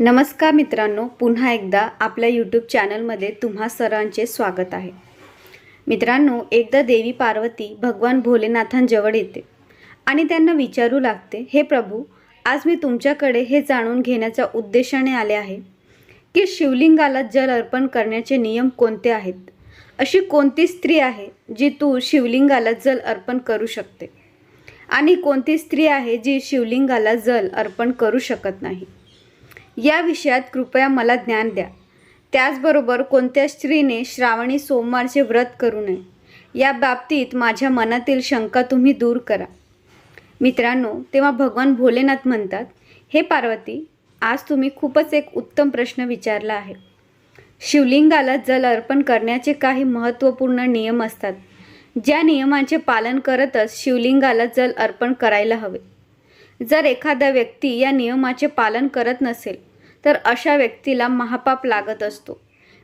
नमस्कार मित्रांनो पुन्हा एकदा आपल्या यूट्यूब चॅनलमध्ये तुम्हा सर्वांचे स्वागत आहे. मित्रांनो एकदा देवी पार्वती भगवान भोलेनाथांजवळ येते आणि त्यांना विचारू लागते हे प्रभू आज मी तुमच्याकडे हे जाणून घेण्याच्या उद्देशाने आले आहे की शिवलिंगाला जल अर्पण करण्याचे नियम कोणते आहेत? अशी कोणती स्त्री आहे जी तू शिवलिंगाला जल अर्पण करू शकते? आणि कोणती स्त्री आहे जी शिवलिंगाला जल अर्पण करू शकत नाही? या विषयात कृपया मला ज्ञान द्या. त्याचबरोबर कोणत्या स्त्रीने श्रावणी सोमवारचे व्रत करू नये या बाबतीत माझ्या मनातील शंका तुम्ही दूर करा. मित्रांनो तेव्हा भगवान भोलेनाथ म्हणतात हे पार्वती आज तुम्ही खूपच एक उत्तम प्रश्न विचारला आहे. शिवलिंगाला जल अर्पण करण्याचे काही महत्त्वपूर्ण नियम असतात. ज्या नियमांचे पालन करतच शिवलिंगाला जल अर्पण करायला हवे. जर एखादा व्यक्ती या नियमाचे पालन करत नसेल तर अशा व्यक्तीला महापाप लागत असतो.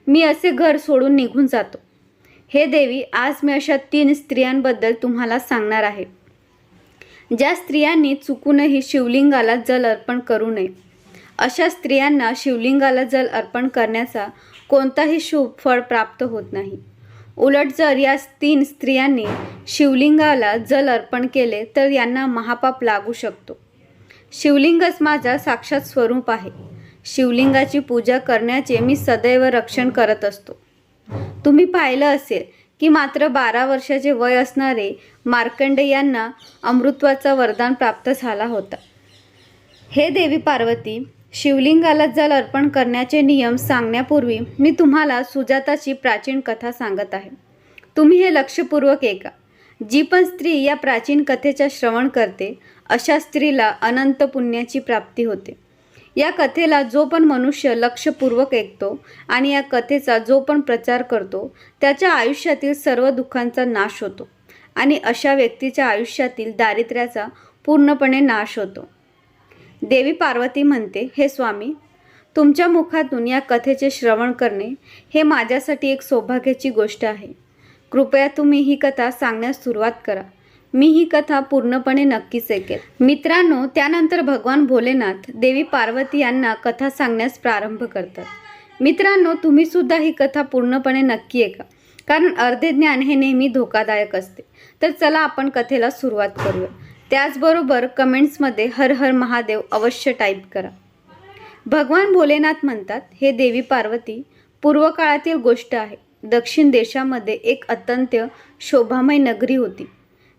मी असे घर सोडून निघून जातो. हे देवी आज मी अशा तीन स्त्रियांबद्दल तुम्हाला सांगणार आहे. ज्या स्त्रियांनी चुकूनही शिवलिंगाला जल अर्पण करू नये अशा स्त्रियांना शिवलिंगाला जल अर्पण करण्याचा कोणताही शुभ फळ प्राप्त होत नाही. उलट जर या तीन स्त्रियांनी शिवलिंगाला जल अर्पण केले तर यांना महापाप लागू शकतो. शिवलिंगच माझा साक्षात स्वरूप आहे. शिवलिंगाची पूजा करण्याचे मी सदैव रक्षण करत असतो. तुम्ही पाहिलं असेल की मात्र बारा वर्षाचे वय असणारे मार्कंडे यांना अमृत्वाचा वरदान प्राप्त झाला होता. हे देवी पार्वती शिवलिंगाला जल अर्पण करण्याचे नियम सांगण्यापूर्वी मी तुम्हाला सुजाताची प्राचीन कथा सांगत आहे. तुम्ही हे लक्षपूर्वक ऐका. जी पण स्त्री या प्राचीन कथेचा श्रवण करते अशा स्त्रीला अनंत पुण्याची प्राप्ती होते. या कथेला जो पण मनुष्य लक्षपूर्वक ऐकतो आणि या कथेचा जो पण प्रचार करतो त्याच्या आयुष्यातील सर्व दुःखांचा नाश होतो आणि अशा व्यक्तीच्या आयुष्यातील दारिद्र्याचा पूर्णपणे नाश होतो. देवी पार्वती म्हणते हे स्वामी तुमच्या मुखातून या कथेचे श्रवण करणे हे माझ्यासाठी एक सौभाग्याची गोष्ट आहे. कृपया तुम्ही ही कथा सांगण्यास सुरुवात करा. मी ही कथा पूर्णपणे नक्कीच ऐकेल मित्रांनो त्यानंतर भगवान भोलेनाथ देवी पार्वती यांना कथा सांगण्यास प्रारंभ करतात. मित्रांनो तुम्ही सुद्धा ही कथा पूर्णपणे नक्की ऐका. कारण अर्धे ज्ञान हे नेहमी धोकादायक असते. तर चला आपण कथेला सुरुवात करूया. त्याचबरोबर कमेंट्समध्ये हर हर महादेव अवश्य टाईप करा. भगवान भोलेनाथ म्हणतात हे देवी पार्वती पूर्वकाळातील गोष्ट आहे. दक्षिण देशामध्ये एक अत्यंत शोभामय नगरी होती.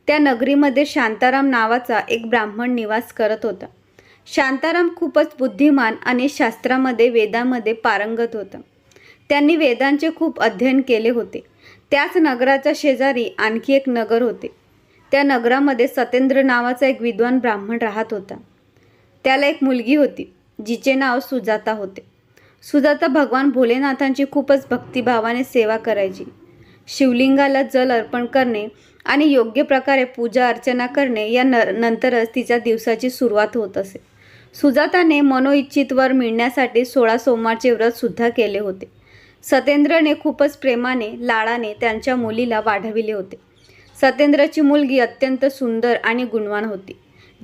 त्या नगरीमध्ये शांताराम नावाचा एक ब्राह्मण निवास करत होता. शांताराम खूपच बुद्धिमान आणि शास्त्रामध्ये वेदामध्ये पारंगत होता. त्यांनी वेदांचे खूप अध्ययन केले होते. त्याच नगराच्या शेजारी आणखी एक नगर होते. त्या नगरामध्ये सतेंद्र नावाचा एक विद्वान ब्राह्मण राहत होता. त्याला एक मुलगी होती जिचे नाव सुजाता होते. सुजाता भगवान भोलेनाथांची खूपच भक्तिभावाने सेवा करायची. शिवलिंगाला जल अर्पण करणे आणि योग्य प्रकारे पूजा अर्चना करणे या न नंतरच तिच्या दिवसाची सुरुवात होत असे. सुजाताने मनोइच्छित वर मिळण्यासाठी सोळा सोमवारचे व्रतसुद्धा केले होते. सतेंद्रने खूपच प्रेमाने लाडाने त्यांच्या मुलीला वाढविले होते. सतेंद्रची मुलगी अत्यंत सुंदर आणि गुणवान होती.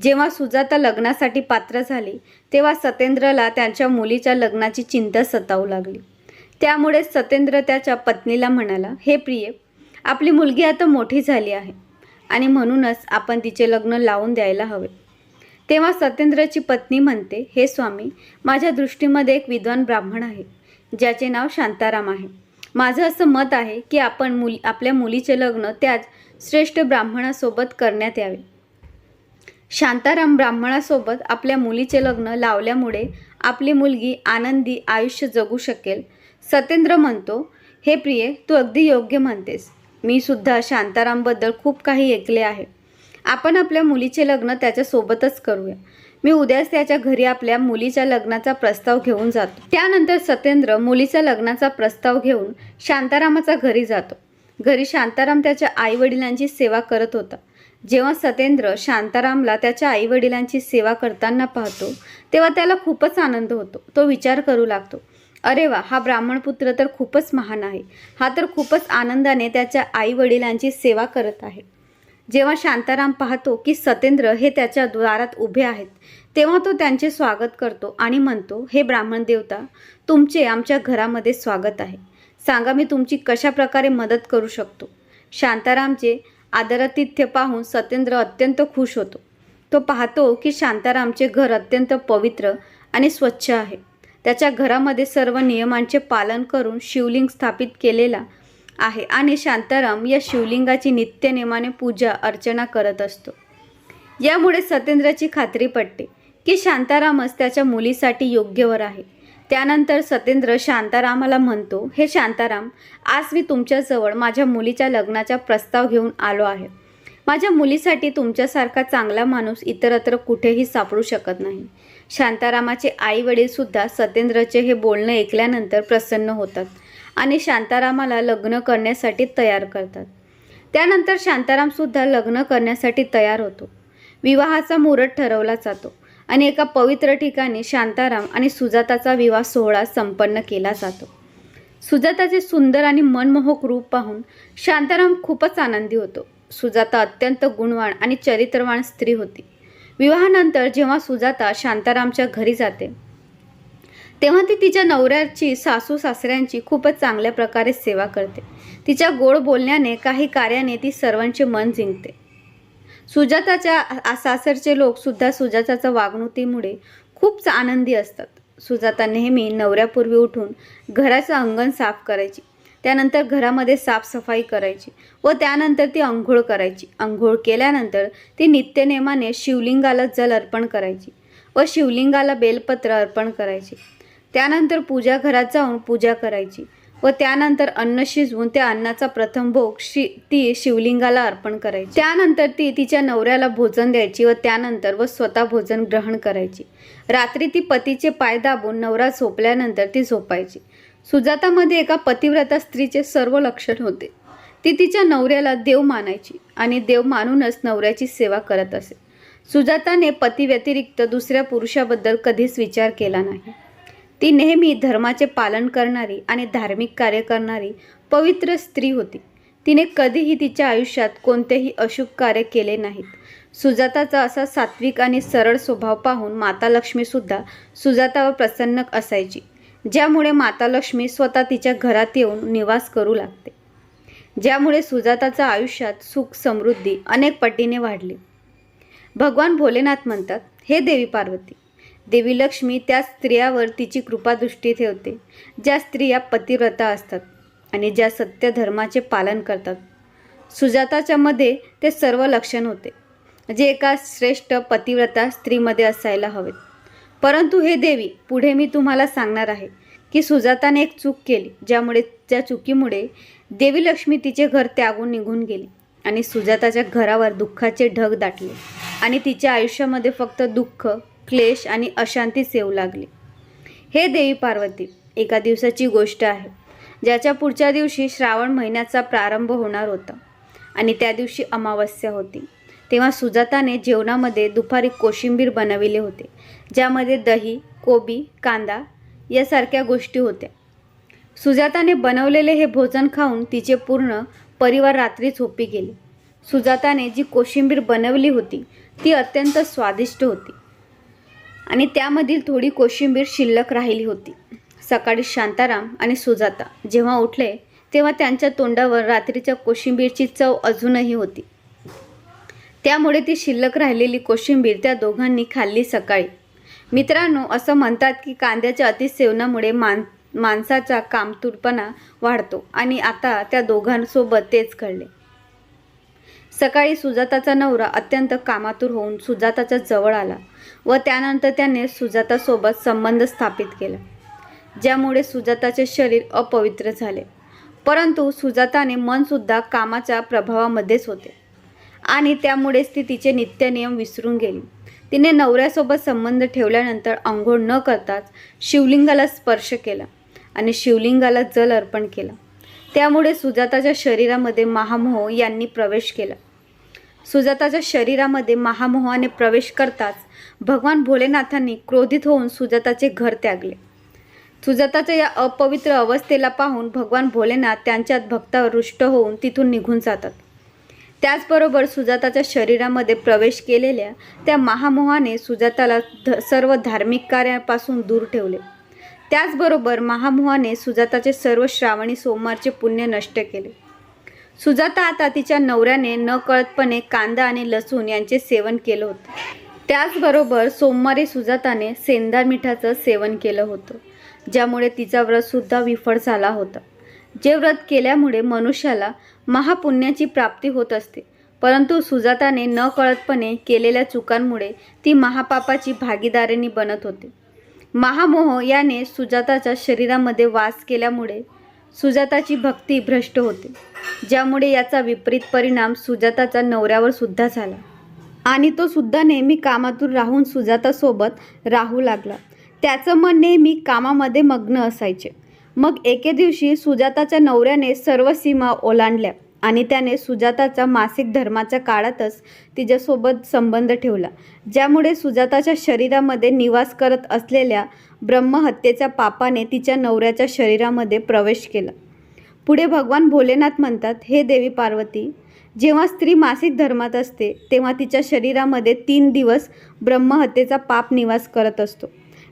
जेव्हा सुजाता लग्नासाठी पात्र झाली तेव्हा सतेंद्रला त्यांच्या मुलीच्या लग्नाची चिंता सतावू लागली. त्यामुळे सतेंद्र त्याच्या पत्नीला म्हणाला हे प्रिय आपली मुलगी आता मोठी झाली आहे आणि म्हणूनच आपण तिचे लग्न लावून द्यायला हवे. तेव्हा सतेंद्रची पत्नी म्हणते हे स्वामी माझ्या दृष्टीमध्ये एक विद्वान ब्राह्मण आहे ज्याचे नाव शांताराम आहे. माझं असं मत आहे की आपण मुली आपल्या मुलीचे लग्न त्याच श्रेष्ठ ब्राह्मणासोबत करण्यात यावे. शांताराम ब्राह्मणासोबत आपल्या मुलीचे लग्न लावल्यामुळे आपली मुलगी आनंदी आयुष्य जगू शकेल सतेंद्र म्हणतो हे प्रिये तू अगदी योग्य म्हणतेस. मी सुद्धा शांतारामबद्दल खूप काही ऐकले आहे. आपण आपल्या मुलीचे लग्न त्याच्यासोबतच करूया. मी उद्याच त्याच्या घरी आपल्या मुलीच्या लग्नाचा प्रस्ताव घेऊन जातो. त्यानंतर सतेंद्र मुलीच्या लग्नाचा प्रस्ताव घेऊन शांतारामाचा घरी जातो. घरी शांताराम त्याच्या आईवडिलांची सेवा करत होता. जेव्हा सतेंद्र शांतारामला त्याच्या आईवडिलांची सेवा करताना पाहतो तेव्हा त्याला खूपच आनंद होतो. तो विचार करू लागतो अरे वा हा ब्राह्मणपुत्र तर खूपच महान आहे. हा तर खूपच आनंदाने त्याच्या आईवडिलांची सेवा करत आहे. जेव्हा शांताराम पाहतो की सतेंद्र हे त्याच्या द्वारात उभे आहेत तेव्हा तो त्यांचे स्वागत करतो आणि म्हणतो हे ब्राह्मण देवता तुमचे आमच्या घरामध्ये स्वागत आहे. सांगा मी तुमची कशा प्रकारे मदत करू शकतो? शांतारामचे आदरातिथ्य पाहून सतेंद्र अत्यंत खुश होतो. तो पाहतो की शांतारामचे घर अत्यंत पवित्र आणि स्वच्छ आहे. त्याच्या घरामध्ये सर्व नियमांचे पालन करून शिवलिंग स्थापित केलेला आहे आणि शांताराम या शिवलिंगाची नित्यनेमाने पूजा अर्चना करत असतो. यामुळे सत्येंद्राची खात्री पडते की शांतारामच त्याच्या मुलीसाठी योग्यवर आहे. त्यानंतर सत्येंद्र शांतारामाला म्हणतो हे शांताराम आज मी तुमच्याजवळ माझ्या मुलीच्या लग्नाचा प्रस्ताव घेऊन आलो आहे. माझ्या मुलीसाठी तुमच्यासारखा चांगला माणूस इतरत्र कुठेही सापडू शकत नाही. शांतारामाचे आई वडीलसुद्धा सत्येंद्रचे हे बोलणं ऐकल्यानंतर प्रसन्न होतात आणि शांतारामाला लग्न करण्यासाठी तयार करतात. त्यानंतर शांतारामसुद्धा लग्न करण्यासाठी तयार होतो. विवाहाचा मुहूर्त ठरवला जातो आणि एका पवित्र ठिकाणी शांताराम आणि सुजाताचा विवाह सोहळा संपन्न केला जातो. सुजाताचे सुंदर आणि मनमोहक रूप पाहून शांताराम खूपच आनंदी होतो. सुजाता अत्यंत गुणवान आणि चरित्रवान स्त्री होती. विवाहानंतर जेव्हा सुजाता शांतारामच्या घरी जाते तेव्हा ती तिच्या नवऱ्याची सासू सासऱ्यांची खूपच चांगल्या प्रकारे सेवा करते. तिच्या गोड बोलण्याने काही कार्याने ती सर्वांचे मन जिंकते. सुजाताच्या सासरचे लोक सुद्धा सुजाताच्या वागणुकीमुळे खूप आनंदी असतात. सुजाता नेहमी नवऱ्यापूर्वी उठून घराचं अंगण साफ करायची. त्यानंतर घरामध्ये साफसफाई करायची व त्यानंतर ती अंघोळ करायची. अंघोळ केल्यानंतर ती नित्यनेमाने शिवलिंगाला जल अर्पण करायची व शिवलिंगाला बेलपत्र अर्पण करायची. त्यानंतर पूजा घरात जाऊन पूजा करायची व त्यानंतर अन्न शिजवून त्या अन्नाचा प्रथम भोग शि ती शिवलिंगाला अर्पण करायची. त्यानंतर ती तिच्या नवऱ्याला भोजन द्यायची व त्यानंतर व स्वतः भोजन ग्रहण करायची. रात्री ती पतीचे पाय दाबून नवरा झोपल्यानंतर ती झोपायची. सुजातामध्ये एका पतिव्रता स्त्रीचे सर्व लक्षण होते. ती तिच्या नवऱ्याला देव मानायची आणि देव मानूनच नवऱ्याची सेवा करत असे. सुजाताने पती व्यतिरिक्त दुसऱ्या पुरुषाबद्दल कधीच विचार केला नाही. ती नेहमी धर्माचे पालन करणारी आणि धार्मिक कार्य करणारी पवित्र स्त्री होती. तिने कधीही तिच्या आयुष्यात कोणतेही अशुभ कार्य केले नाहीत. सुजाताचा असा सात्विक आणि सरळ स्वभाव पाहून माता लक्ष्मीसुद्धा सुजातावर प्रसन्न असायची. ज्यामुळे माता लक्ष्मी स्वतः तिच्या घरात येऊन निवास करू लागते. ज्यामुळे सुजाताच्या आयुष्यात सुख समृद्धी अनेक पटीने वाढली. भगवान भोलेनाथ म्हणतात हे देवी पार्वती देवी लक्ष्मी त्या स्त्रियावर तिची कृपादृष्टी ठेवते ज्या स्त्रिया पतिव्रता असतात आणि ज्या सत्य धर्माचे पालन करतात. सुजाताच्या मध्ये ते सर्व लक्षण होते जे एका श्रेष्ठ पतिव्रता स्त्रीमध्ये असायला हवेत. परंतु हे देवी पुढे मी तुम्हाला सांगणार आहे की सुजाताने एक चूक केली ज्यामुळे त्या चुकीमुळे देवी लक्ष्मी तिचे घर त्यागून निघून गेली आणि सुजाताच्या घरावर दुःखाचे ढग दाटले आणि तिच्या आयुष्यामध्ये फक्त दुःख क्लेश आणि अशांती येऊ लागली. हे देवी पार्वती एका दिवसाची गोष्ट आहे ज्याच्या पुढच्या दिवशी श्रावण महिन्याचा प्रारंभ होणार होता आणि त्या दिवशी अमावस्या होती. तेव्हा सुजाताने जेवणामध्ये दुपारी कोशिंबीर बनविले होते ज्यामध्ये दही कोबी कांदा यासारख्या गोष्टी होत्या. सुजाताने बनवलेले हे भोजन खाऊन तिचे पूर्ण परिवार रात्री झोपी गेले. सुजाताने जी कोशिंबीर बनवली होती ती अत्यंत स्वादिष्ट होती आणि त्यामधील थोडी कोशिंबीर शिल्लक राहिली होती. सकाळी शांताराम आणि सुजाता जेव्हा उठले तेव्हा त्यांच्या तोंडावर रात्रीच्या कोशिंबीरची चव अजूनही होती. त्यामुळे ती शिल्लक राहिलेली कोशिंबीर त्या दोघांनी खाल्ली सकाळी. मित्रांनो असं म्हणतात की कांद्याच्या अतिसेवनामुळे मान माणसाचा कामतूरपणा वाढतो आणि आता त्या दोघांसोबत तेच घडले. सकाळी सुजाताचा नवरा अत्यंत कामातूर होऊन सुजाताच्या जवळ आला व त्यानंतर त्याने सुजातासोबत संबंध स्थापित केला ज्यामुळे सुजाताचे शरीर अपवित्र झाले. परंतु सुजाताने मनसुद्धा कामाच्या प्रभावामध्येच होते. आणि त्यामुळेच ती तिचे नित्यनियम विसरून गेली. तिने नवऱ्यासोबत संबंध ठेवल्यानंतर आंघोळ न करताच शिवलिंगाला स्पर्श केला आणि शिवलिंगाला जल अर्पण केला. त्यामुळे सुजाताच्या शरीरामध्ये महामोह यांनी प्रवेश केला. सुजाताच्या शरीरामध्ये महामोहाने प्रवेश करताच भगवान भोलेनाथांनी क्रोधित होऊन सुजाताचे घर त्यागले. सुजाताच्या या अपवित्र अवस्थेला पाहून भगवान भोलेनाथ त्यांच्यात भक्तावर रुष्ट होऊन तिथून निघून जातात. त्याचबरोबर सुजाताच्या शरीरामध्ये प्रवेश केलेल्या त्या महामोहाने सुजाताला ध सर्व धार्मिक कार्यापासून दूर ठेवले. त्याचबरोबर महामोहाने सुजाताचे सर्व श्रावणी सोमवारचे पुण्य नष्ट केले. सुजाता आता तिच्या नवऱ्याने न कळतपणे कांदा आणि लसूण यांचे सेवन केलं होतं. त्याचबरोबर सोमवारी सुजाताने सेंदा मिठाचं सेवन केलं होतं ज्यामुळे तिचा व्रतसुद्धा विफळ झाला होता. जे व्रत केल्यामुळे मनुष्याला महापुण्याची प्राप्ती होत असते. परंतु सुजाताने न कळतपणे केलेल्या चुकांमुळे ती महापापाची भागीदारिणी बनत होते. महामोह याने सुजाताच्या शरीरामध्ये वास केल्यामुळे सुजाताची भक्ती भ्रष्ट होते. ज्यामुळे याचा विपरीत परिणाम सुजाताच्या नवऱ्यावर सुद्धा झाला. आणि तो सुद्धा नेहमी कामातून राहून सुजातासोबत राहू लागला. त्याचं मन नेहमी कामामध्ये मग्न असायचे. मग एके दिवशी सुजाताच्या नवऱ्याने सर्व सीमा ओलांडल्या आणि त्याने सुजाताच्या मासिक धर्माच्या काळातच तिच्यासोबत संबंध ठेवला ज्यामुळे सुजाताच्या शरीरामध्ये निवास करत असलेल्या ब्रह्महत्येच्या पापाने तिच्या नवऱ्याच्या शरीरामध्ये प्रवेश केला. पुढे भगवान भोलेनाथ म्हणतात हे देवी पार्वती जेव्हा स्त्री मासिक धर्मात असते तेव्हा तिच्या शरीरामध्ये तीन दिवस ब्रह्महत्येचा पाप निवास करत असतो.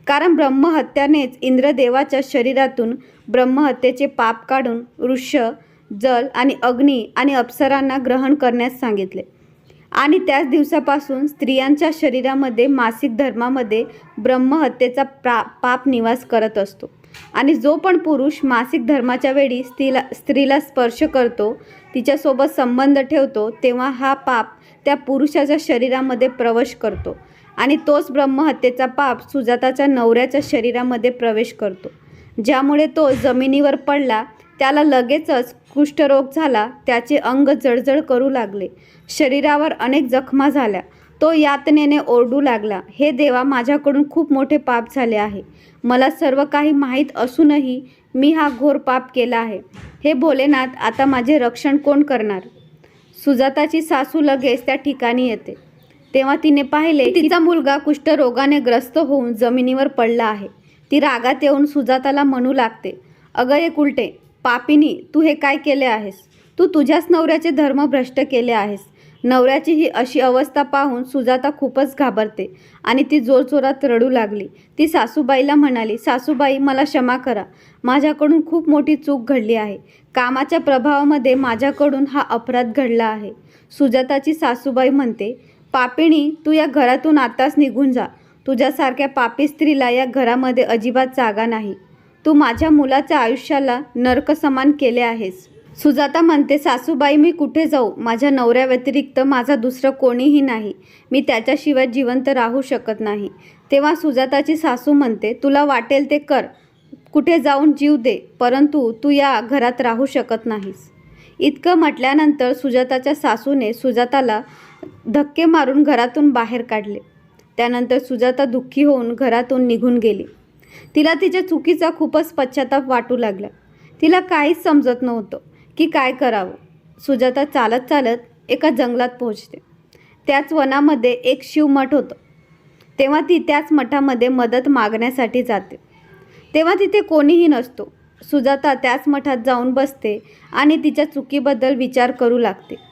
कारण ब्रह्महत्यानेच इंद्रदेवाच्या शरीरातून ब्रह्महत्येचे पाप काढून वृक्ष जल आणि अग्नी आणि अप्सरांना ग्रहण करण्यास सांगितले. आणि त्याच दिवसापासून स्त्रियांच्या शरीरामध्ये मासिक धर्मामध्ये ब्रह्महत्येचा प्रा पाप निवास करत असतो. आणि जो पण पुरुष मासिक धर्माच्या वेळी स्त्रीला स्त्रीला स्पर्श करतो तिच्यासोबत संबंध ठेवतो तेव्हा हा पाप त्या पुरुषाच्या शरीरामध्ये प्रवेश करतो. आणि तोच ब्रह्महत्येचा पाप सुजाताच्या नवऱ्याच्या शरीरामध्ये प्रवेश करतो. ज्यामुळे तो जमिनीवर पडला त्याला लगेचच कुष्ठरोग झाला त्याचे अंग जळजळ करू लागले. शरीरावर अनेक जखमा झाल्या. तो यातनेने ओरडू लागला हे देवा माझ्याकडून खूप मोठे पाप झाले आहे. मला सर्व काही माहीत असूनही मी हा घोर पाप केला आहे. हे भोलेनाथ आता माझे रक्षण कोण करणार? सुजाताची सासू लगेच त्या ठिकाणी येते. तेव्हा तिने पाहिले तिचा मुलगा कुष्ठरोगाने ग्रस्त होऊन जमिनीवर पडला आहे. ती रागात येऊन सुजाताला म्हणू लागते अगं एक उलटे पापिनी तू हे काय केले आहेस? तू तुझ्याच नवऱ्याचे धर्म भ्रष्ट केले आहेस. नवऱ्याची ही अशी अवस्था पाहून सुजाता खूपच घाबरते आणि ती जोरजोरात रडू लागली. ती सासूबाईला म्हणाली सासूबाई मला क्षमा करा. माझ्याकडून खूप मोठी चूक घडली आहे. कामाच्या प्रभावामध्ये माझ्याकडून हा अपराध घडला आहे. सुजाताची सासूबाई म्हणते पापिणी तू या घरातून आताच निघून जा. तुझ्यासारख्या पापी स्त्रीला या घरामध्ये अजिबात जागा नाही. तू माझ्या मुलाच्या आयुष्याला नरक समान केले आहेस. सुजाता म्हणते सासूबाई मी कुठे जाऊ? माझ्या नवऱ्याव्यतिरिक्त माझा दुसरं कोणीही नाही. मी त्याच्याशिवाय जिवंत राहू शकत नाही. तेव्हा सुजाताची सासू म्हणते तुला वाटेल ते कर. कुठे जाऊन जीव दे परंतु तू या घरात राहू शकत नाहीस. इतकं म्हटल्यानंतर सुजाताच्या सासूने सुजाताला धक्के मारून घरातून बाहेर काढले. त्यानंतर सुजाता दुःखी होऊन घरातून निघून गेली. तिला तिच्या चुकीचा खूपच पश्चाताप वाटू लागला. तिला काहीच समजत नव्हतं की काय करावं. सुजाता चालत चालत एका जंगलात पोहोचते. त्याच वनामध्ये एक शिवमठ होतं. तेव्हा ती त्याच मठामध्ये मदत मागण्यासाठी जाते. तेव्हा तिथे कोणीही नसतो. सुजाता त्याच मठात जाऊन बसते आणि तिच्या चुकीबद्दल विचार करू लागते.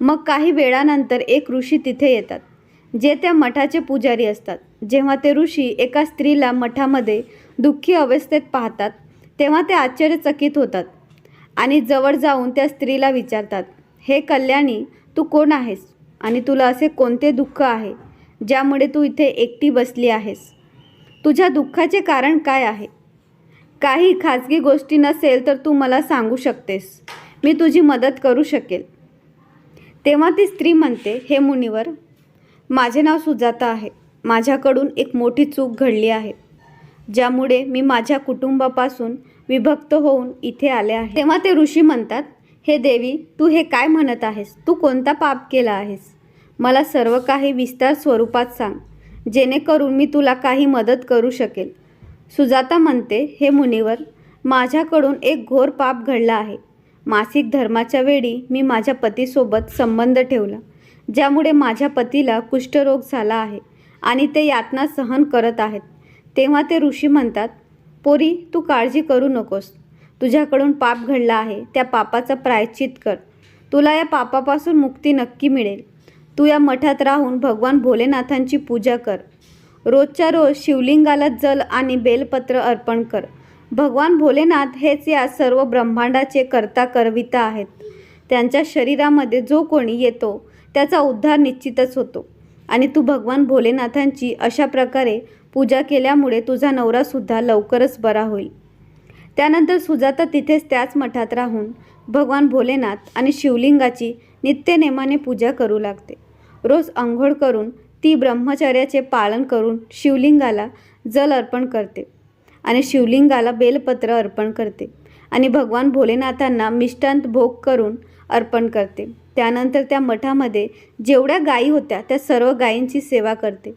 मग काही वेळानंतर एक ऋषी तिथे येतात जे त्या मठाचे पुजारी असतात. जेव्हा ते ऋषी एका स्त्रीला मठामध्ये दुःखी अवस्थेत पाहतात तेव्हा ते आश्चर्यचकित होतात आणि जवळ जाऊन त्या स्त्रीला विचारतात हे कल्याणी तू कोण आहेस? आणि तुला असे कोणते दुःख आहे ज्यामुळे तू इथे एकटी बसली आहेस? तुझ्या दुःखाचे कारण काय आहे? काही खाजगी गोष्टी नसेल तर तू मला सांगू शकतेस. मी तुझी मदत करू शकेल. तेव्हा ती स्त्री म्हणते हे मुनिवर माझे नाव सुजाता आहे. माझ्याकडून एक मोठी चूक घडली आहे ज्यामुळे मी माझ्या कुटुंबापासून विभक्त होऊन इथे आले आहे. तेव्हा ते ऋषी म्हणतात हे देवी तू हे काय म्हणत आहेस? तू कोणता पाप केला आहेस? मला सर्व काही विस्तार स्वरूपात सांग जेणेकरून मी तुला काही मदत करू शकेल. सुजाता म्हणते हे मुनिवर माझ्याकडून एक घोर पाप घडला आहे. मासिक धर्माच्या वेळी मी माझ्या पतीसोबत संबंध ठेवला ज्यामुळे माझ्या पतीला कुष्ठरोग झाला आहे आणि ते यातना सहन करत आहेत. तेव्हा ते ऋषी म्हणतात पोरी तू काळजी करू नकोस. तुझ्याकडून पाप घडला आहे त्या पापाचा प्रायश्चित कर. तुला या पापापासून मुक्ती नक्की मिळेल. तू या मठात राहून भगवान भोलेनाथांची पूजा कर. रोजच्या रोज शिवलिंगाला जल आणि बेलपत्र अर्पण कर. भगवान भोलेनाथ हेच या सर्व ब्रह्मांडाचे कर्ता करविता आहेत. त्यांच्या शरीरामध्ये जो कोणी येतो त्याचा उद्धार निश्चितच होतो. आणि तू भगवान भोलेनाथांची अशा प्रकारे पूजा केल्यामुळे तुझा नवरासुद्धा लवकरच बरा होईल. त्यानंतर सुजाता तिथेच त्याच मठात राहून भगवान भोलेनाथ आणि शिवलिंगाची नित्यनेमाने पूजा करू लागते. रोज आंघोळ करून ती ब्रह्मचर्याचे पालन करून शिवलिंगाला जल अर्पण करते. आणि शिवलिंगाला बेलपत्र अर्पण करते. आणि भगवान भोलेनाथांना मिष्टांत भोग करून अर्पण करते. त्यानंतर त्या मठामध्ये जेवढ्या गायी होत्या त्या सर्व गायींची सेवा करते.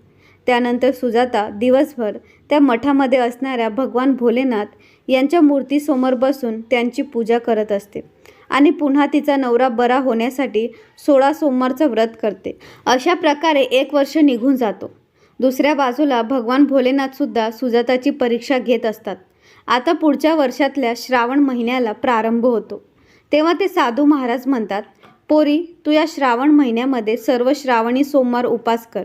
त्यानंतर सुजाता दिवसभर त्या मठामध्ये असणाऱ्या भगवान भोलेनाथ यांच्या मूर्तीसमोर बसून त्यांची पूजा करत असते. आणि पुन्हा तिचा नवरा बरा होण्यासाठी सोळा सोमवारचं व्रत करते. अशा प्रकारे एक वर्ष निघून जातो. दुसऱ्या बाजूला भगवान भोलेनाथसुद्धा सुजाताची परीक्षा घेत असतात. आता पुढच्या वर्षातल्या श्रावण महिन्याला प्रारंभ होतो. तेव्हा ते साधू महाराज म्हणतात पोरी तू या श्रावण महिन्यामध्ये सर्व श्रावणी सोमवार उपास कर.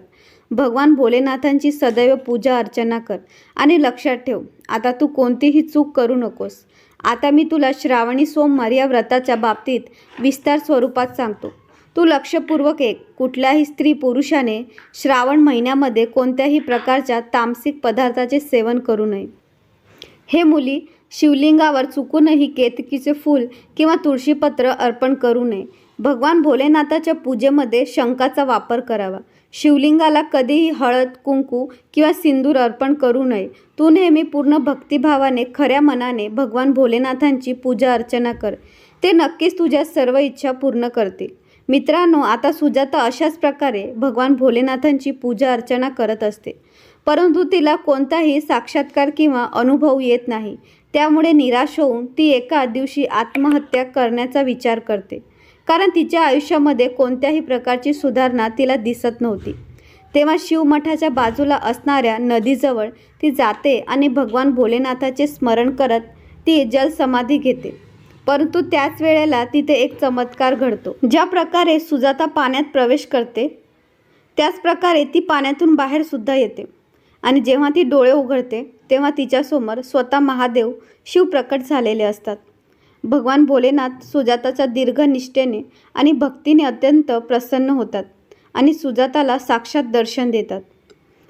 भगवान भोलेनाथांची सदैव पूजा अर्चना कर आणि लक्षात ठेव आता तू कोणतीही चूक करू नकोस. आता मी तुला श्रावणी सोमवार या व्रताच्या बाबतीत विस्तार स्वरूपात सांगतो. तू लक्षपूर्वक एक कुठल्याही स्त्री पुरुषाने श्रावण महिन्यामध्ये कोणत्याही प्रकारच्या तामसिक पदार्थाचे सेवन करू नये. हे मुली शिवलिंगावर चुकूनही केतकीचे फूल किंवा तुळशीपत्र अर्पण करू नये. भगवान भोलेनाथाच्या पूजेमध्ये शंखाचा वापर करावा. शिवलिंगाला कधीही हळद कुंकू किंवा सिंदूर अर्पण करू नये. तू नेहमी पूर्ण भक्तिभावाने खऱ्या मनाने भगवान भोलेनाथांची पूजा अर्चना कर. ते नक्कीच तुझ्या सर्व इच्छा पूर्ण करतील. मित्रांनो आता सुजाता अशाच प्रकारे भगवान भोलेनाथांची पूजा अर्चना करत असते. परंतु तिला कोणताही साक्षात्कार किंवा अनुभव येत नाही. त्यामुळे निराश होऊन ती एका दिवशी आत्महत्या करण्याचा विचार करते. कारण तिच्या आयुष्यामध्ये कोणत्याही प्रकारची सुधारणा तिला दिसत नव्हती. तेव्हा शिवमठाच्या बाजूला असणाऱ्या नदीजवळ ती जाते आणि भगवान भोलेनाथाचे स्मरण करत ती जलसमाधी घेते. परंतु त्याच वेळेला तिथे एक चमत्कार घडतो. ज्या प्रकारे सुजाता पाण्यात प्रवेश करते त्याच प्रकारे ती पाण्यातून बाहेर सुद्धा येते. आणि जेव्हा ती डोळे उघडते तेव्हा तिच्यासमोर स्वतः महादेव शिव प्रकट झालेले असतात. भगवान भोलेनाथ सुजाताच्या दीर्घ निष्ठेने आणि भक्तीने अत्यंत प्रसन्न होतात आणि सुजाताला साक्षात दर्शन देतात.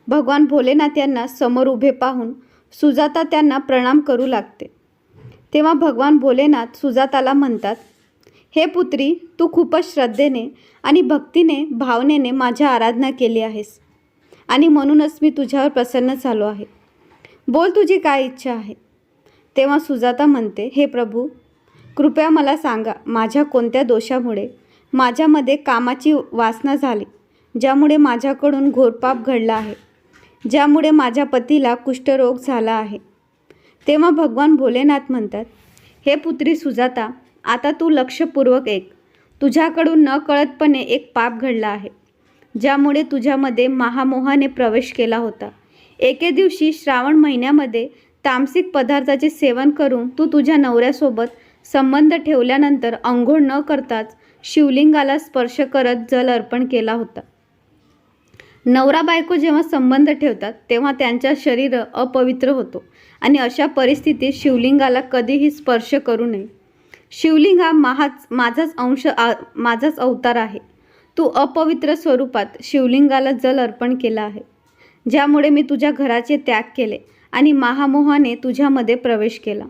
भगवान भोलेनाथ यांना समोर उभे पाहून सुजाता त्यांना प्रणाम करू लागते. तेव्हा भगवान भोलेनाथ सुजाताला म्हणतात हे पुत्री तू खूपच श्रद्धेने आणि भक्तीने भावनेने माझ्या आराधना केली आहेस आणि म्हणूनच मी तुझ्यावर प्रसन्न झालो आहे. बोल तुझी काय इच्छा आहे? तेव्हा सुजाता म्हणते हे प्रभू कृपया मला सांगा माझ्या कोणत्या दोषामुळे माझ्यामध्ये कामाची वासना झाली ज्यामुळे माझ्याकडून घोरपाप घडला आहे ज्यामुळे माझ्या पतीला कुष्ठरोग झाला आहे तेव्हा भगवान भोलेनाथ म्हणतात हे पुत्री सुजाता आता तू लक्षपूर्वक एक तुझ्याकडून न कळतपणे एक पाप घडला आहे ज्यामुळे तुझ्यामध्ये महामोहाने प्रवेश केला होता. एके दिवशी श्रावण महिन्यामध्ये तामसिक पदार्थाचे सेवन करून तू तुझ्या नवऱ्यासोबत संबंध ठेवल्यानंतर अंघोळ न करताच शिवलिंगाला स्पर्श करत जल अर्पण केला होता. नवरा बायको जेव्हा संबंध ठेवतात तेव्हा त्यांचा शरीर अपवित्र होतो. आणि अशा परिस्थितीत शिवलिंगाला कधीही स्पर्श करू नये. शिवलिंग हा महाच माझाच अंश आ माझाच अवतार आहे. तू अपवित्र स्वरूपात शिवलिंगाला जल अर्पण केला आहे. ज्यामुळे मी तुझ्या घराचे त्याग केले आणि महामोहाने तुझ्यामध्ये प्रवेश केला.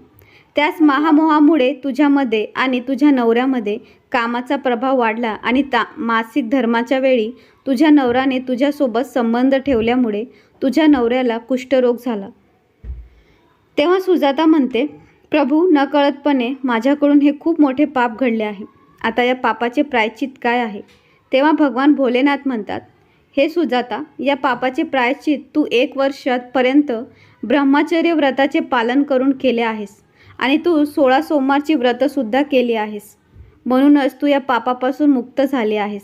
त्याच महामोहामुळे तुझ्यामध्ये आणि तुझ्या नवऱ्यामध्ये कामाचा प्रभाव वाढला आणि ता मासिक धर्माच्या वेळी तुझ्या नवऱ्याने तुझ्यासोबत संबंध ठेवल्यामुळे तुझ्या नवऱ्याला कुष्ठरोग झाला. तेव्हा सुजाता म्हणते प्रभू नकळतपणे माझ्याकडून हे खूप मोठे पाप घडले आहे. आता या पापाचे प्रायश्चित काय आहे? तेव्हा भगवान भोलेनाथ म्हणतात हे सुजाता या पापाचे प्रायश्चित तू एक वर्षापर्यंत ब्रह्मचर्य व्रताचे पालन करून केले आहेस आणि तू सोळा सोमवारची व्रतसुद्धा केली आहेस. म्हणूनच तू या पापापासून मुक्त झाली आहेस.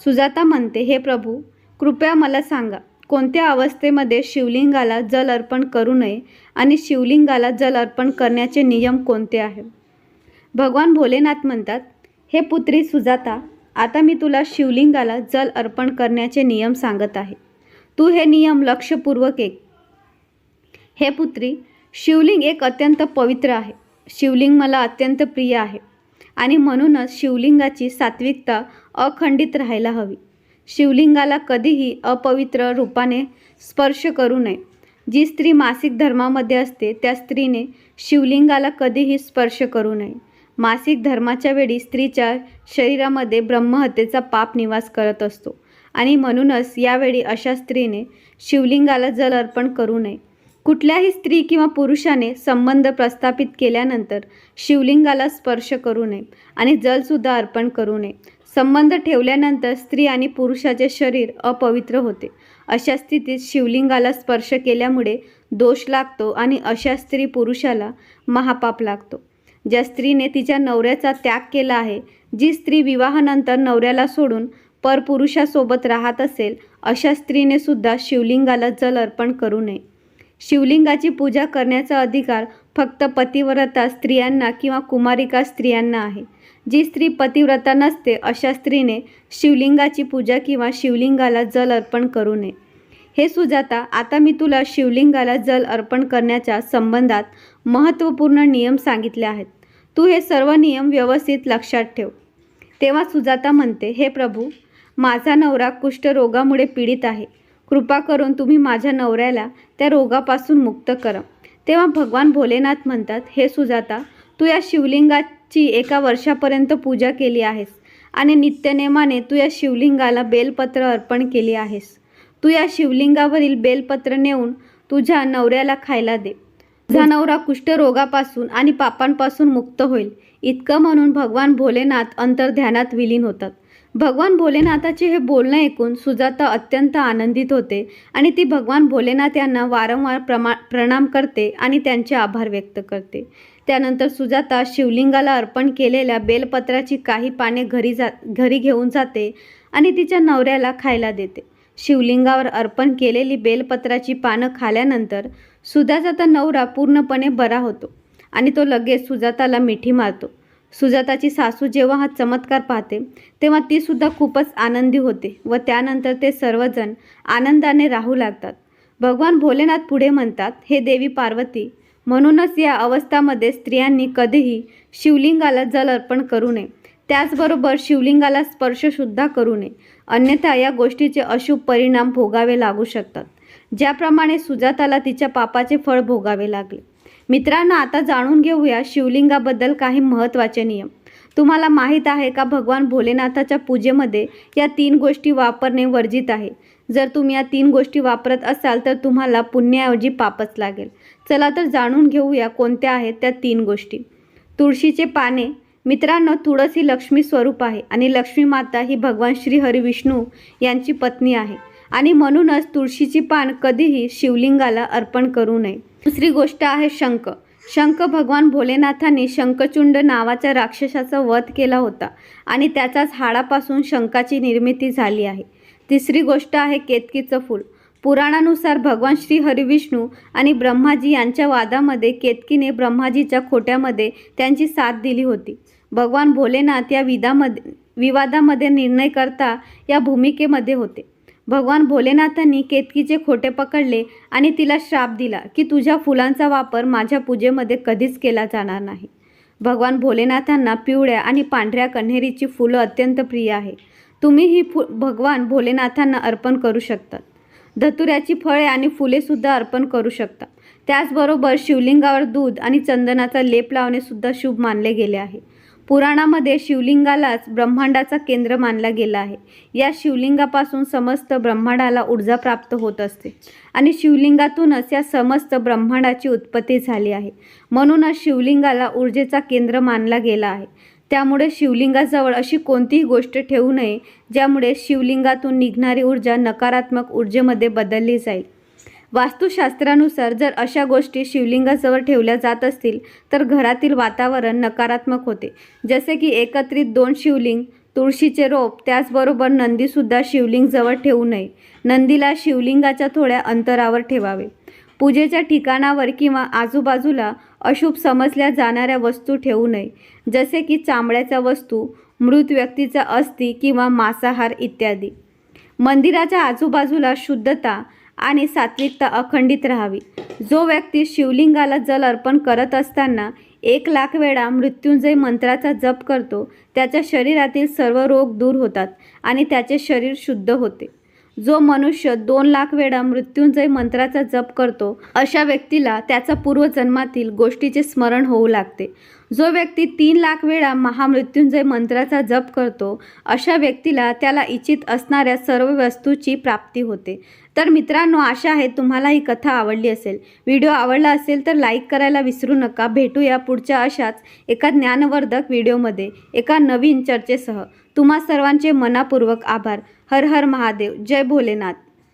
सुजाता म्हणते हे प्रभू कृपया मला सांगा कोणत्या अवस्थेमध्ये शिवलिंगाला जल अर्पण करू नये आणि शिवलिंगाला जल अर्पण करण्याचे नियम कोणते आहे भगवान भोलेनाथ म्हणतात हे पुत्री सुजाता आता मी तुला शिवलिंगाला जल अर्पण करण्याचे नियम सांगत आहे. तू हे नियम लक्षपूर्वक एक हे पुत्री शिवलिंग एक अत्यंत पवित्र आहे. शिवलिंग मला अत्यंत प्रिय आहे आणि म्हणूनच शिवलिंगाची सात्विकता अखंडित राहायला हवी. शिवलिंगाला कधीही अपवित्र रूपाने स्पर्श करू नये. जी स्त्री मासिक धर्मामध्ये असते त्या स्त्रीने शिवलिंगाला कधीही स्पर्श करू नये. मासिक धर्माच्या वेळी स्त्रीच्या शरीरामध्ये ब्रह्महत्येचा पाप निवास करत असतो आणि म्हणूनच यावेळी अशा स्त्रीने शिवलिंगाला जल अर्पण करू नये. कुठल्याही स्त्री किंवा पुरुषाने संबंध प्रस्थापित केल्यानंतर शिवलिंगाला स्पर्श करू नये आणि जलसुद्धा अर्पण करू नये. संबंध ठेवल्यानंतर स्त्री आणि पुरुषाचे शरीर अपवित्र होते. अशा स्थितीत शिवलिंगाला स्पर्श केल्यामुळे दोष लागतो आणि अशा स्त्री पुरुषाला महापाप लागतो. ज्या स्त्रीने तिच्या नवऱ्याचा त्याग केला आहे जी स्त्री विवाहानंतर नवऱ्याला सोडून परपुरुषासोबत राहत असेल अशा स्त्रीने सुद्धा शिवलिंगाला जल अर्पण करू नये. शिवलिंगाची पूजा करण्याचा अधिकार फक्त पतिव्रता स्त्रियांना किंवा कुमारिका स्त्रियांना आहे. जी स्त्री पतिव्रता नसते अशा स्त्रीने शिवलिंगाची पूजा किंवा शिवलिंगाला जल अर्पण करू नये. हे सुजाता आता मी तुला शिवलिंगाला जल अर्पण करण्याच्या संबंधात महत्त्वपूर्ण नियम सांगितले आहेत. तू हे सर्व नियम व्यवस्थित लक्षात ठेव. तेव्हा सुजाता म्हणते हे प्रभू माझा नवरा कुष्ठरोगामुळे पीडित आहे. कृपा करून तुम्ही माझ्या नवऱ्याला त्या रोगापासून मुक्त करा. तेव्हा भगवान भोलेनाथ म्हणतात हे सुजाता तू या शिवलिंगात ची एका वर्षापर्यंत पूजा केली आहेस. आणि नित्यनेमाने तू या शिवलिंगाला बेलपत्र अर्पण केली आहेस. तू या शिवलिंगावरील बेलपत्र नेऊन तुझ्या नवऱ्याला खायला दे. तुझा नवरा कुष्ठरोगापासून आणि पापांपासून मुक्त होईल. इतकं म्हणून भगवान भोलेनाथ अंतर्ध्यानात विलीन होतात. भगवान भोलेनाथाचे हे बोलणं ऐकून सुजाता अत्यंत आनंदित होते आणि ती भगवान भोलेनाथ यांना वारंवार प्रमा प्रणाम करते आणि त्यांचे आभार व्यक्त करते. त्यानंतर सुजाता शिवलिंगाला अर्पण केलेल्या बेलपत्राची काही पाने घरी जा घरी घेऊन जाते आणि तिच्या नवऱ्याला खायला देते. शिवलिंगावर अर्पण केलेली बेलपत्राची पानं खाल्यानंतर सुजाताचा नवरा पूर्णपणे बरा होतो आणि तो लगेच सुजाताला मिठी मारतो. सुजाताची सासू जेव्हा हा चमत्कार पाहते तेव्हा ती सुद्धा खूपच आनंदी होते व त्यानंतर ते सर्वजण आनंदाने राहू लागतात. भगवान भोलेनाथ पुढे म्हणतात हे देवी पार्वती म्हणूनच या अवस्थामध्ये स्त्रियांनी कधीही शिवलिंगाला जल अर्पण करू नये. त्याचबरोबर शिवलिंगाला स्पर्शसुद्धा करू नये. अन्यथा या गोष्टीचे अशुभ परिणाम भोगावे लागू शकतात. ज्याप्रमाणे सुजाताला तिच्या पापाचे फळ भोगावे लागले. मित्रांनो आता जाणून घेऊया शिवलिंगाबद्दल काही महत्त्वाचे नियम. तुम्हाला माहीत आहे का भगवान भोलेनाथाच्या पूजेमध्ये या तीन गोष्टी वापरणे वर्जित आहे. जर तुम्ही या तीन गोष्टी वापरत असाल तर तुम्हाला पुण्याऐवजी पापच लागेल. चला तर जाणून घेऊया कोणत्या आहेत त्या तीन गोष्टी. तुळशीचे पाने. मित्रांनो तुळस ही लक्ष्मी स्वरूप आहे आणि लक्ष्मी माता ही भगवान श्री हरिविष्णू यांची पत्नी आहे. आणि म्हणूनच तुळशीची पान कधीही शिवलिंगाला अर्पण करू नये. दुसरी गोष्ट आहे शंख. शंख भगवान भोलेनाथांनी शंखचुंड नावाच्या राक्षसाचा वध केला होता आणि त्याचाच हाडापासून शंखाची निर्मिती झाली आहे. तिसरी गोष्ट आहे केतकीचं फूल. पुराणानुसार भगवान श्री हरिविष्णू आणि ब्रह्माजी यांच्या वादामध्ये केतकीने ब्रह्माजीच्या खोट्यामध्ये त्यांची साथ दिली होती. भगवान भोलेनाथ या विधामध्ये विवादामध्ये निर्णय करता या भूमिकेमध्ये होते. भगवान भोलेनाथांनी केतकीचे खोटे पकडले आणि तिला श्राप दिला की तुझ्या फुलांचा वापर माझ्या पूजेमध्ये कधीच केला जाणार नाही. भगवान भोलेनाथांना पिवळ्या आणि पांढऱ्या कन्हेरीची फुलं अत्यंत प्रिय आहे. तुम्ही ही फु भगवान भोलेनाथांना अर्पण करू शकतात धतुऱ्याची फळे आणि फुलेसुद्धा अर्पण करू शकता. त्याचबरोबर शिवलिंगावर दूध आणि चंदनाचा लेप लावणे सुद्धा शुभ मानले गेले आहे. पुराणामध्ये शिवलिंगालाच ब्रह्मांडाचा केंद्र मानला गेला आहे. या शिवलिंगापासून समस्त ब्रह्मांडाला ऊर्जा प्राप्त होत असते आणि शिवलिंगातूनच या समस्त ब्रह्मांडाची उत्पत्ती झाली आहे. म्हणूनच शिवलिंगाला ऊर्जेचा केंद्र मानला गेला आहे. त्यामुळे शिवलिंगाजवळ अशी कोणतीही गोष्ट ठेवू नये ज्यामुळे शिवलिंगातून निघणारी ऊर्जा नकारात्मक ऊर्जेमध्ये बदलली जाईल. वास्तुशास्त्रानुसार जर अशा गोष्टी शिवलिंगाजवळ ठेवल्या जात असतील तर घरातील वातावरण नकारात्मक होते. जसे की एकत्रित दोन शिवलिंग तुळशीचे रोप त्याचबरोबर नंदीसुद्धा शिवलिंगजवळ ठेवू नये. नंदीला शिवलिंगाच्या थोड्या अंतरावर ठेवावे. पूजेच्या ठिकाणावर किंवा आजूबाजूला अशुभ समजल्या जाणाऱ्या वस्तू ठेवू नये. जसे की चामड्याच्या वस्तू मृत व्यक्तीचा अस्थि किंवा मांसाहार इत्यादी. मंदिराच्या आजूबाजूला शुद्धता आणि सात्विकता अखंडित राहावी. जो व्यक्ती शिवलिंगाला जल अर्पण करत असताना एक लाख वेळा मृत्युंजय मंत्राचा जप करतो त्याच्या शरीरातील सर्व रोग दूर होतात आणि त्याचे शरीर शुद्ध होते. जो मनुष्य दोन लाख वेळा मृत्युंजय मंत्राचा जप करतो अशा व्यक्तीला त्याचा पूर्वजन्मातील गोष्टीचे स्मरण होऊ लागते. जो व्यक्ती तीन लाख वेळा महामृत्युंजय मंत्राचा जप करतो अशा व्यक्तीला त्याला इच्छित असणाऱ्या सर्व वस्तूची प्राप्ती होते. तर मित्रांनो आशा आहे तुम्हाला ही कथा आवडली असेल. व्हिडिओ आवडला असेल तर लाईक करायला विसरू नका. भेटूया पुढच्या अशाच एका ज्ञानवर्धक व्हिडिओमध्ये एका नवीन चर्चेसह. तुम्हा सर्वांचे मनापूर्वक आभार. हर हर महादेव. जय भोलेनाथ.